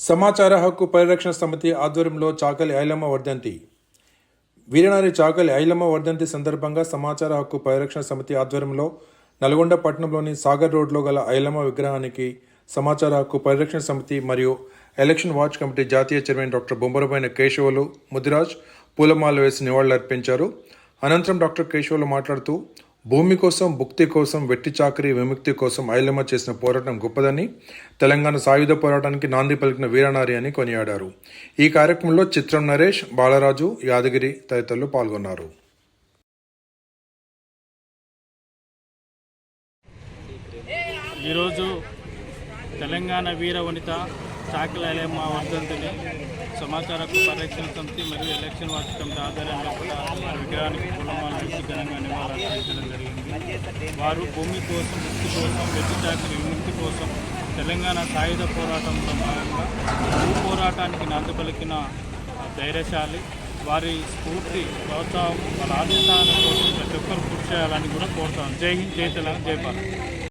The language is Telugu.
సమాచార హక్కు పరిరక్షణ సమితి ఆధ్వర్యంలో చాకలి ఐలమ్మ వర్ధంతి. వీరనారి చాకలి ఐలమ్మ వర్ధంతి సందర్భంగా సమాచార హక్కు పరిరక్షణ సమితి ఆధ్వర్యంలో నల్గొండ పట్టణంలోని సాగర్ రోడ్లో గల ఐలమ్మ విగ్రహానికి సమాచార హక్కు పరిరక్షణ సమితి మరియు ఎలక్షన్ వాచ్ కమిటీ జాతీయ చైర్మన్ డాక్టర్ బొమ్మరమైన కేశవులు ముదిరాజ్ పూలమాల వేసి నివాళులర్పించారు. అనంతరం డాక్టర్ కేశవులు మాట్లాడుతూ భూమి కోసం భుక్తి కోసం వెట్టి చాకరీ విముక్తి కోసం ఐలమ్మ చేసిన పోరాటం గొప్పదని తెలంగాణ సాయుధ పోరాటానికి నాంది పలికిన వీరనారి అని కొనియాడారు. ఈ కార్యక్రమంలో చిత్రం నరేష్ బాలరాజు యాదగిరి తదితరులు పాల్గొన్నారు. ఈరోజు తెలంగాణ వీర వనిత చాకలైలమ్మ వర్ధంతిని సమాచార పరిరక్షణ సమితి మరియు ఎలక్షన్ వాటి కమిటీ ఆధ్వర్యంలో కూడా విగ్రహానికి పూలమాల జరిగింది. వారు భూమి కోసం ముక్తి కోసం వెట్టి చాకరి విముక్తి కోసం తెలంగాణ సాయుధ పోరాటంలో భాగంగా భూ పోరాటానికి నాంది పలికిన ధైర్యశాలి వారి స్ఫూర్తి ప్రోత్సాహం వాళ్ళ ఆదేశాల కోసం ప్రతి ఒక్కరు కృషి చేయాలని కూడా కోరుతాను. జై హింద్ జై తెలంగాణ జై భారత్.